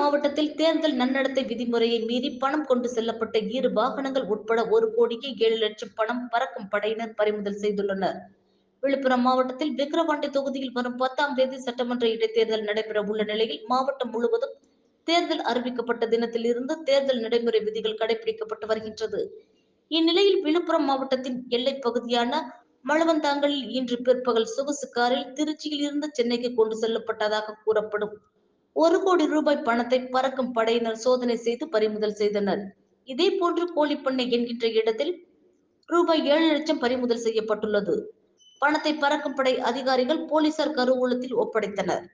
மாவட்டத்தில் தேர்தல் நன்னடத்தை விதிமுறையை மீறி பணம் கொண்டு செல்லப்பட்ட இரு வாகனங்கள் உட்பட ஒரு கோடியே ஏழு லட்சம் பணம் பறக்கும் படையினர் பறிமுதல் செய்துள்ளனர். விழுப்புரம் மாவட்டத்தில் விக்கிரவாண்டி தொகுதியில் வரும் பத்தாம் தேதி சட்டமன்ற இடைத்தேர்தல் நடைபெற உள்ள நிலையில் மாவட்டம் முழுவதும் தேர்தல் அறிவிக்கப்பட்ட தினத்தில் இருந்து தேர்தல் நடைமுறை விதிகள் கடைபிடிக்கப்பட்டு வருகின்றது. இந்நிலையில் விழுப்புரம் மாவட்டத்தின் எல்லை பகுதியான மழவந்தாங்கலில் இன்று பிற்பகல் சொகுசு காரில் திருச்சியில் இருந்து சென்னைக்கு கொண்டு செல்லப்பட்டதாக கூறப்படும். ஒரு கோடி ரூபாய் பணத்தை பறக்கும் படையினர் சோதனை செய்து பறிமுதல் செய்தனர். இதே இதேபோன்று கோழிப்பண்ணை என்கின்ற இடத்தில் ரூபாய் ஏழு லட்சம் பறிமுதல் செய்யப்பட்டுள்ளது. பணத்தை பறக்கும் படை அதிகாரிகள் போலீசார் கருவூலத்தில் ஒப்படைத்தனர்.